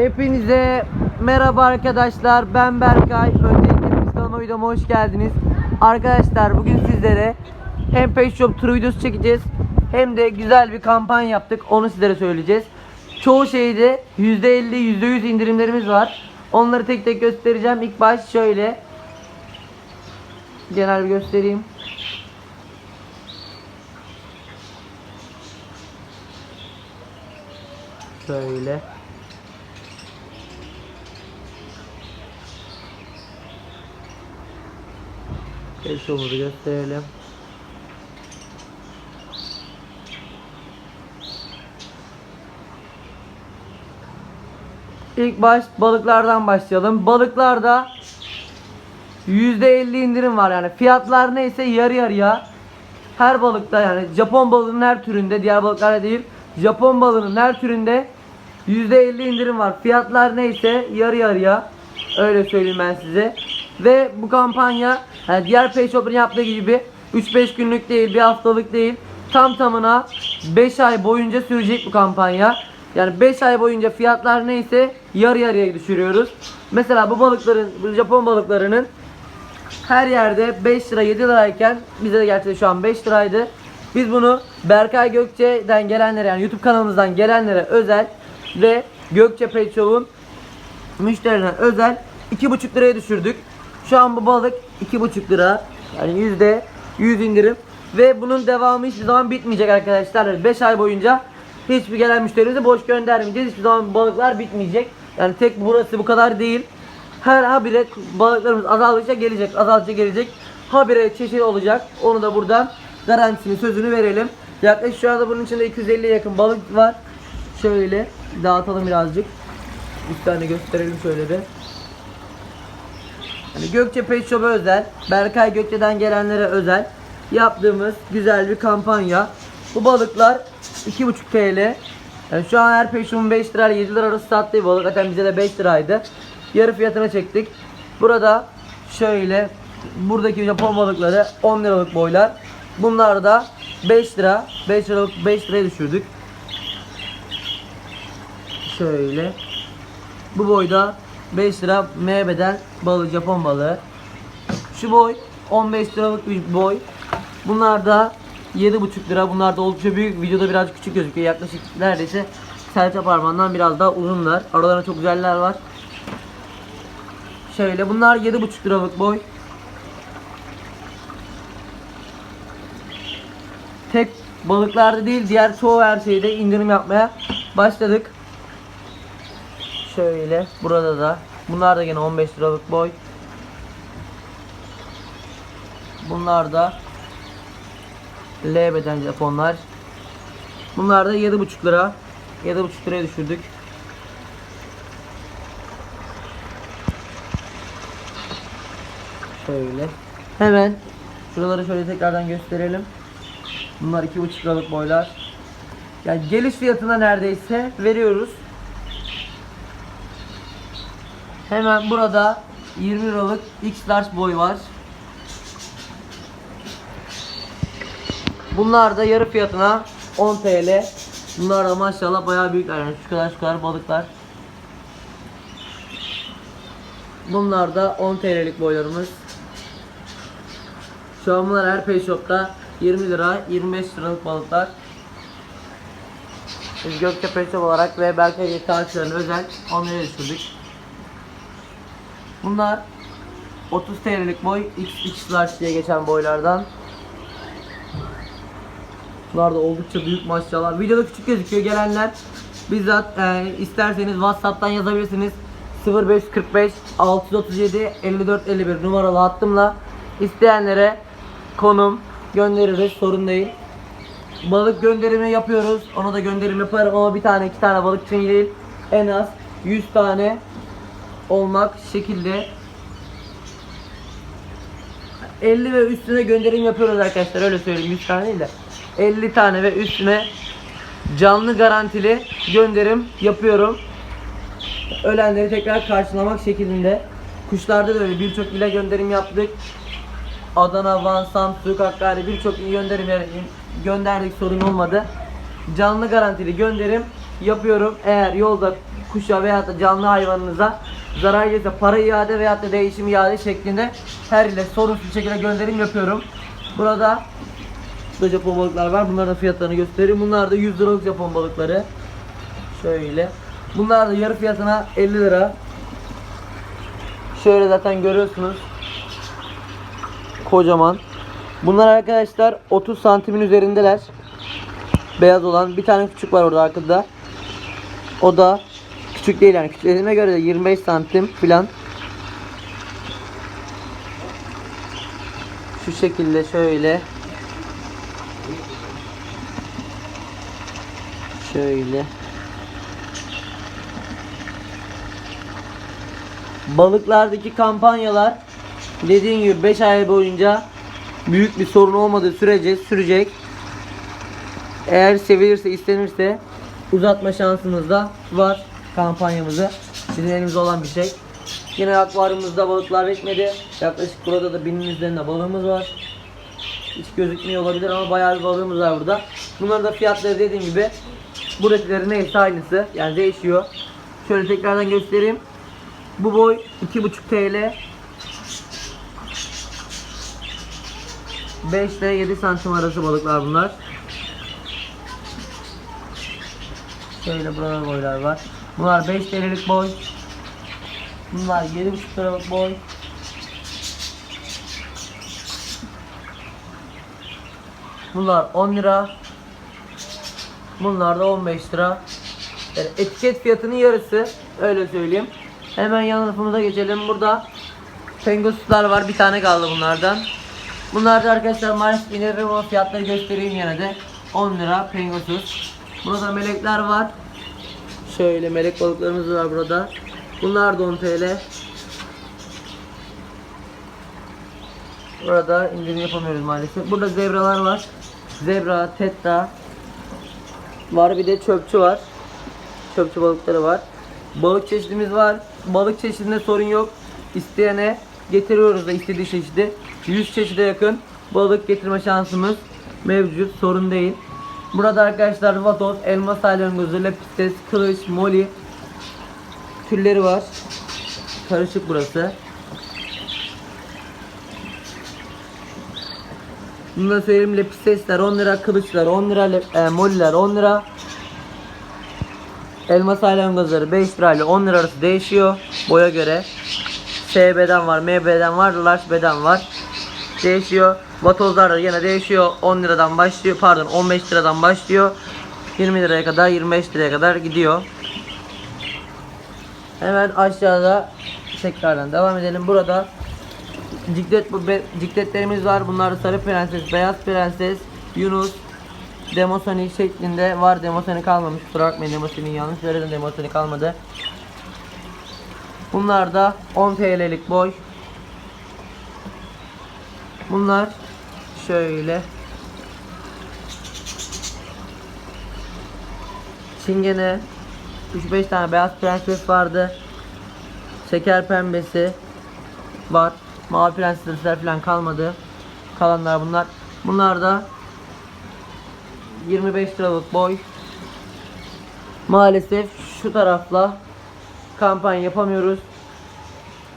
Hepinize merhaba arkadaşlar. Ben Berkay. Öncelikle kanalıma videoma hoş geldiniz. Arkadaşlar bugün sizlere hem Pet Shop turu videosu çekeceğiz hem de güzel bir kampanya yaptık. Onu sizlere söyleyeceğiz. Çoğu şeyde %50 %100 indirimlerimiz var. Onları tek tek göstereceğim. İlk baş şöyle. Genel bir göstereyim. Şöyle. Peşomuzu gösterelim. İlk baş balıklardan başlayalım. Balıklarda %50 indirim var yani. Fiyatlar neyse yarı yarıya. Her balıkta yani Japon balığının her türünde diğer balıklarda değil. Japon balığının her türünde %50 indirim var. Fiyatlar neyse yarı yarıya. Öyle söyleyeyim ben size. Ve bu kampanya yani diğer shop'un yaptığı gibi 3-5 günlük değil, bir haftalık değil. Tam tamına 5 ay boyunca sürecek bu kampanya. Yani 5 ay boyunca fiyatlar neyse yarı yarıya düşürüyoruz. Mesela bu balıkların, bu Japon balıklarının her yerde 5 lira 7 lirayken bize de gerçekten şu an 5 liraydı. Biz bunu Berkay Gökçe'den gelenlere yani YouTube kanalımızdan gelenlere özel ve Gökçe Pet Shop'un müşterilerine özel 2,5 liraya düşürdük. Şu an bu balık 2,5 lira. Yani yüzde 100 indirim. Ve bunun devamı hiçbir zaman bitmeyecek arkadaşlar. 5 ay boyunca hiçbir gelen müşterimizi boş göndermeyeceğiz. Hiçbir zaman balıklar bitmeyecek. Yani tek burası bu kadar değil. Her habire balıklarımız azaldıkça gelecek, azaldıkça gelecek. Habire çeşit olacak. Onu da buradan garantisini, sözünü verelim. Yaklaşık şu anda bunun içinde 250'ye yakın balık var. Şöyle dağıtalım birazcık. Bir tane gösterelim şöyle bir. Hani Gökçe Pet Shop'a özel, Berkay Gökçe'den gelenlere özel yaptığımız güzel bir kampanya. Bu balıklar 2,5 TL. Yani şu an her Shop'un 5 lira ile 7 lira arası sattığı balık. Zaten bize de 5 liraydı. Yarı fiyatına çektik. Burada şöyle buradaki Japon balıkları 10 liralık boylar. Bunlar da 5 lira. 5 liralık 5 liraya düşürdük. Şöyle. Bu boyda 5 lira M beden balığı Japon balığı. Şu boy 15 liralık bir boy. Bunlar da 7,5 lira. Bunlar da oldukça büyük. Videoda biraz küçük gözüküyor. Yaklaşık neredeyse serçe parmağından biraz daha uzunlar. Aralarında çok güzeller var. Şöyle bunlar 7,5 liralık boy. Tek balıklarda değil diğer çoğu her şeyde indirim yapmaya başladık. Şöyle burada da bunlar da yine 15 liralık boy. Bunlar da L beden Japonlar. Bunlar da 7,5 lira. 7,5 liraya düşürdük. Şöyle. Hemen şuraları şöyle tekrardan gösterelim. Bunlar 2,5 liralık boylar. Yani geliş fiyatına neredeyse veriyoruz. Hemen burada 20 liralık X large boy var. Bunlar da yarı fiyatına 10 TL. Bunlar da maşallah bayağı büyükler yani şu kadar şu kadar balıklar. Bunlar da 10 TL'lik boylarımız. Şu an bunlar her pay shop'ta 20 lira 25 liralık balıklar. Biz Gökçe Pet olarak ve Berkay takipçilerine özel onları düşürdük. Bunlar 30 TL'lik boy XX large diye geçen boylardan. Bunlar da oldukça büyük maşallah. Videoda küçük gözüküyor gelenler. Bizzat e, isterseniz WhatsApp'tan yazabilirsiniz. 0545 637 54 51 numaralı hattımla isteyenlere konum göndeririz sorun değil. Balık gönderimi yapıyoruz. Ona da gönderim yaparım ama bir tane iki tane balık için değil. En az 100 tane olmak şekilde 50 ve üstüne gönderim yapıyoruz arkadaşlar öyle söyleyeyim 100 tane değil de 50 tane ve üstüne canlı garantili gönderim yapıyorum. Ölenleri tekrar karşılamak şeklinde. Kuşlarda da öyle birçok ile gönderim yaptık. Adana, Van, Samsun, Hakkari birçok gönderim gönderdik sorun olmadı. Canlı garantili gönderim yapıyorum. Eğer yolda kuşa veya da canlı hayvanınıza zarar gelirse para iade veya da değişim iade şeklinde her ile sorunsuz şekilde gönderim yapıyorum. Burada da Japon balıklar var. Bunların fiyatlarını göstereyim. Bunlar da 100 liralık Japon balıkları. Şöyle. Bunlar da yarı fiyatına 50 lira. Şöyle zaten görüyorsunuz. Kocaman. Bunlar arkadaşlar 30 santimin üzerindeler. Beyaz olan. Bir tane küçük var orada arkada. O da küçük değil yani. Küçük göre de 25 santim filan. Şu şekilde şöyle. Şöyle. Balıklardaki kampanyalar dediğim gibi 5 ay boyunca büyük bir sorun olmadığı sürece sürecek. Eğer sevilirse, istenirse uzatma şansımız da var kampanyamızı. Bizim elimizde olan bir şey. Yine akvaryumumuzda balıklar bitmedi. Yaklaşık burada da binin üzerinde balığımız var. Hiç gözükmüyor olabilir ama bayağı bir balığımız var burada. Bunların da fiyatları dediğim gibi buradakileri neyse aynısı. Yani değişiyor. Şöyle tekrardan göstereyim. Bu boy 2,5 TL. 5 ile 7 santim arası balıklar bunlar. Şöyle burada boylar var. Bunlar 5 TL'lik boy. Bunlar 7,5 liralık boy. Bunlar 10 lira. Bunlar da 15 lira. Yani etiket fiyatının yarısı. Öyle söyleyeyim. Hemen yan tarafımıza geçelim. Burada pengoslar var. Bir tane kaldı bunlardan. Bunlar da arkadaşlar maalesef ineririm ama fiyatları göstereyim yine de. 10 lira pengosuz. Burada melekler var. Şöyle melek balıklarımız var burada. Bunlar da 10 TL. Burada indirim yapamıyoruz maalesef. Burada zebralar var. Zebra, tetra var. Bir de çöpçü var. Çöpçü balıkları var. Balık çeşidimiz var. Balık çeşidinde sorun yok. İsteyene getiriyoruz da istediği çeşidi. 100 çeşide yakın balık getirme şansımız mevcut. Sorun değil. Burada arkadaşlar vatos, elma salyangozu, lepistes, kılıç, moli türleri var. Karışık burası. Bunu da söyleyeyim lepistesler 10 lira, kılıçlar 10 lira, e, moliler 10 lira. Elma salyangozları 5 lira ile 10 lira arası değişiyor boya göre. S beden var, M beden var, large beden var. Değişiyor. Vatozlar da yine değişiyor. 10 liradan başlıyor. Pardon 15 liradan başlıyor. 20 liraya kadar 25 liraya kadar gidiyor. Hemen aşağıda tekrardan devam edelim. Burada ciklet bu be- cikletlerimiz var. Bunlar sarı prenses, beyaz prenses, Yunus, Demosani şeklinde var. Demosani kalmamış. Kusura bakmayın Demosani'yi yanlış söyledim. Demosani kalmadı. Bunlar da 10 TL'lik boy. Bunlar şöyle Çingene 3-5 tane beyaz prenses vardı. Şeker pembesi var. Mavi prensesler falan kalmadı. Kalanlar bunlar. Bunlar da 25 liralık boy. Maalesef şu tarafla kampanya yapamıyoruz.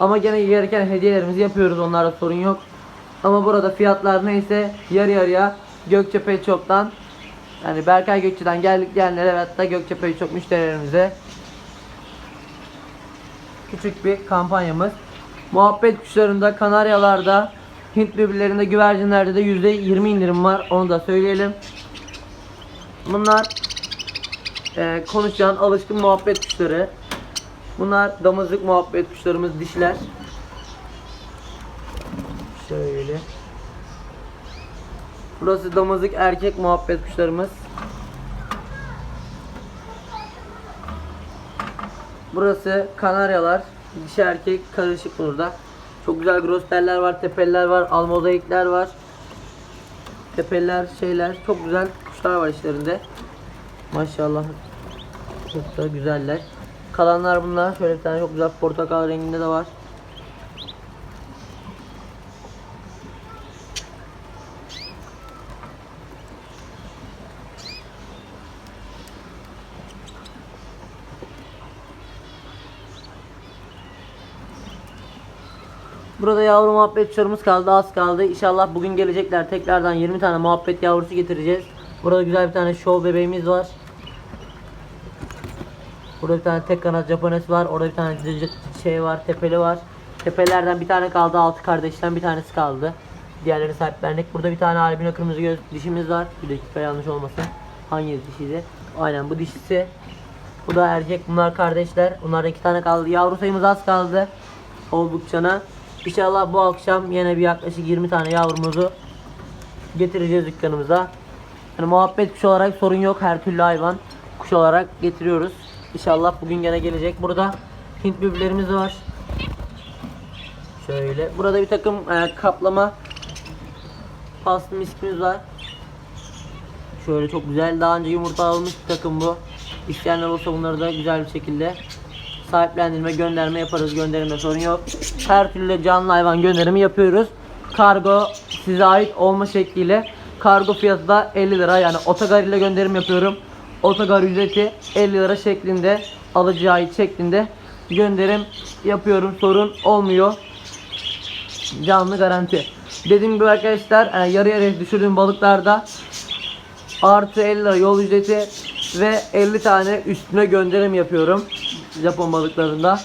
Ama gene gereken hediyelerimizi yapıyoruz. Onlarda sorun yok. Ama burada fiyatlar neyse yarı yarıya Gökçe Pet yani Berkay Gökçe'den geldik gelenlere ve hatta Gökçe Pet müşterilerimize küçük bir kampanyamız. Muhabbet kuşlarında, kanaryalarda, Hint böbürlerinde, güvercinlerde de %20 indirim var. Onu da söyleyelim. Bunlar e, konuşan alışkın muhabbet kuşları. Bunlar damızlık muhabbet kuşlarımız dişler. Şöyle. Burası damızlık erkek muhabbet kuşlarımız. Burası kanaryalar. Dişi erkek karışık burada. Çok güzel grosbeller var, tepeliler var, almozaikler var. Tepeller, şeyler çok güzel kuşlar var içlerinde. Maşallah. Çok da güzeller. Kalanlar bunlar. Şöyle bir tane çok güzel portakal renginde de var. Burada yavru muhabbet kuşlarımız kaldı az kaldı. İnşallah bugün gelecekler. Tekrardan 20 tane muhabbet yavrusu getireceğiz. Burada güzel bir tane show bebeğimiz var. Burada bir tane tek kanat Japones var. Orada bir tane şey var, tepeli var. Tepelerden bir tane kaldı, altı kardeşten bir tanesi kaldı. Diğerlerini sahiplendik. Burada bir tane albino kırmızı göz dişimiz var. Bir dakika yanlış olmasın. Hangi dişiydi? Aynen bu dişisi. Bu da erkek. Bunlar kardeşler. Bunlardan iki tane kaldı. Yavru sayımız az kaldı. Oldukça. İnşallah bu akşam yine bir yaklaşık 20 tane yavrumuzu getireceğiz dükkanımıza. Yani muhabbet kuş olarak sorun yok. Her türlü hayvan kuş olarak getiriyoruz. İnşallah bugün gene gelecek. Burada Hint bülbüllerimiz var. Şöyle. Burada bir takım e, kaplama paslı miskimiz var. Şöyle çok güzel. Daha önce yumurta almış bir takım bu. İsteyenler olsa bunları da güzel bir şekilde sahiplendirme, gönderme yaparız. Gönderimde sorun yok. Her türlü canlı hayvan gönderimi yapıyoruz. Kargo size ait olma şekliyle kargo fiyatı da 50 lira. Yani otogar ile gönderim yapıyorum. Otogar ücreti 50 lira şeklinde alıcıya ait şeklinde gönderim yapıyorum. Sorun olmuyor. Canlı garanti. Dediğim gibi arkadaşlar e, yarı yarıya düşürdüğüm balıklarda artı 50 lira yol ücreti ve 50 tane üstüne gönderim yapıyorum Japon balıklarında.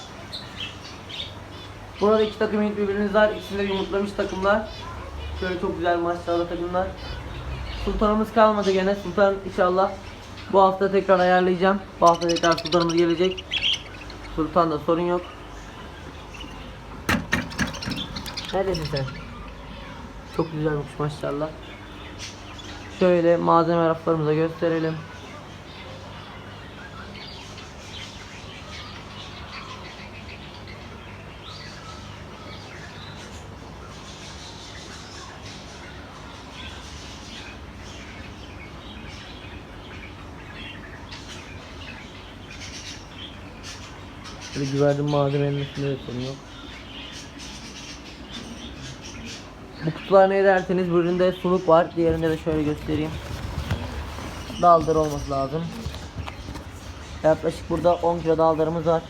Burada iki takım Hint birbiriniz var. İkisinde yumurtlamış takımlar. Şöyle çok güzel maşallah takımlar. Sultanımız kalmadı gene. Sultan inşallah bu hafta tekrar ayarlayacağım. Bu hafta tekrar sultanımız gelecek. Sultan'da sorun yok. Neredesin sen? Çok güzelmiş maşallah. Şöyle malzeme raflarımıza gösterelim. Böyle güvercin malzemenin üstünde de sorun yok. Bu kutular ne derseniz birinde suluk var. Diğerinde de şöyle göstereyim. Daldır olması lazım. Yaklaşık burada 10 kilo daldırımız var.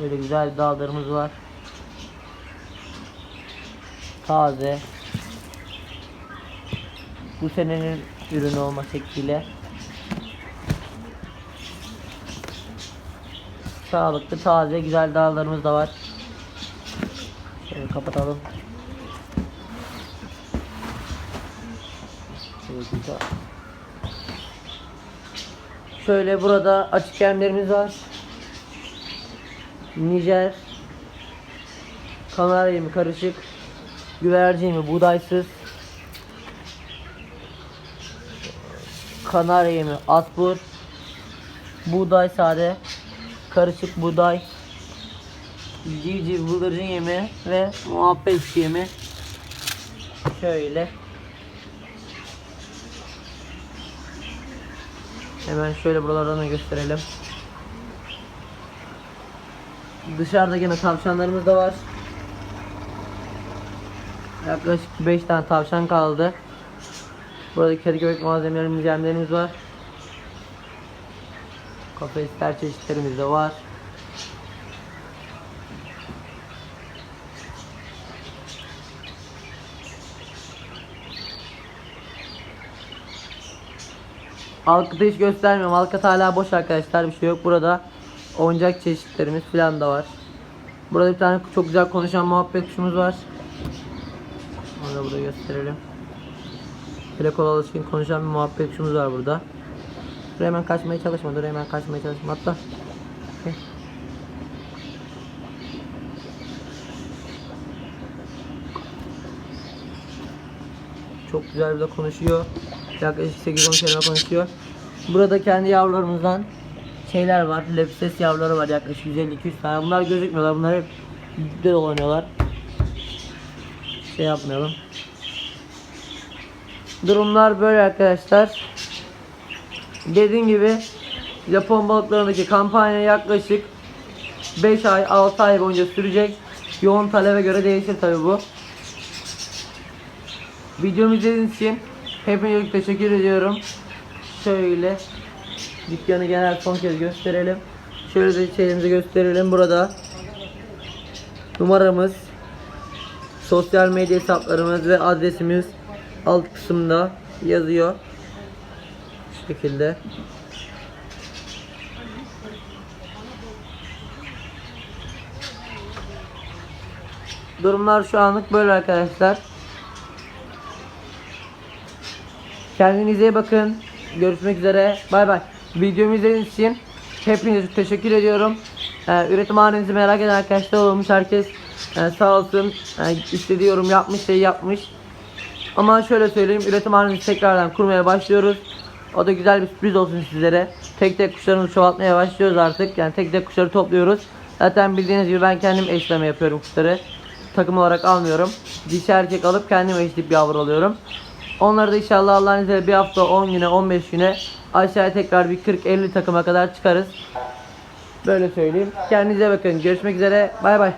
Böyle güzel bir daldırımız var. Taze. Bu senenin ürünü olma şekliyle. Sağlıklı, taze, güzel dağlarımız da var. Şöyle kapatalım. Şöyle burada açık yemlerimiz var. Nijer, kanarya yemi karışık, güvercin yemi buğdaysız, kanarya yemi asbur, buğday sade, karışık buğday, civciv bıldırcın yemi ve muhabbet yemi. Şöyle. Hemen şöyle buralardan da gösterelim. Dışarıda yine tavşanlarımız da var. Yaklaşık 5 tane tavşan kaldı. Burada kedi köpek malzemelerimiz, yemlerimiz var. Kafesler çeşitlerimiz de var. Halkata hiç göstermiyorum. Halkat hala boş arkadaşlar. Bir şey yok burada. Oyuncak çeşitlerimiz falan da var. Burada bir tane çok güzel konuşan muhabbet kuşumuz var. Onu da burada gösterelim. Telekol alışkın konuşan bir muhabbet kuşumuz var burada. Dur hemen kaçmaya çalışma. Dur hemen kaçmaya çalışma. Atla. Çok güzel bir de konuşuyor. Yaklaşık 8-10 kelime konuşuyor. Burada kendi yavrularımızdan şeyler var. Lepses yavruları var yaklaşık 150-200 tane. Bunlar gözükmüyorlar. Bunlar hep dipte dolanıyorlar. Şey yapmayalım. Durumlar böyle arkadaşlar. Dediğim gibi Japon balıklarındaki kampanya yaklaşık 5 ay 6 ay boyunca sürecek. Yoğun talebe göre değişir tabi bu. Videomu izlediğiniz için hepinize teşekkür ediyorum. Şöyle dükkanı genel son kez gösterelim. şöyle de şeyimizi gösterelim burada. Numaramız, sosyal medya hesaplarımız ve adresimiz alt kısımda yazıyor. Şekilde. Durumlar şu anlık böyle arkadaşlar. Kendinize iyi bakın. Görüşmek üzere. Bay bay. Videomu izlediğiniz için hepinize teşekkür ediyorum. Ee, üretim halinizi merak eden arkadaşlar olmuş. Herkes e, sağ olsun e, istediği yapmış, şey yapmış. Ama şöyle söyleyeyim, üretim halimizi tekrardan kurmaya başlıyoruz. O da güzel bir sürpriz olsun sizlere. Tek tek kuşlarımızı çoğaltmaya başlıyoruz artık. Yani tek tek kuşları topluyoruz. Zaten bildiğiniz gibi ben kendim eşleme yapıyorum kuşları. Takım olarak almıyorum. Dişi erkek alıp kendim eşleyip yavru alıyorum. Onları da inşallah Allah'ın izniyle bir hafta 10 güne 15 güne aşağıya tekrar bir 40-50 takıma kadar çıkarız. Böyle söyleyeyim. Kendinize bakın. Görüşmek üzere. Bay bay.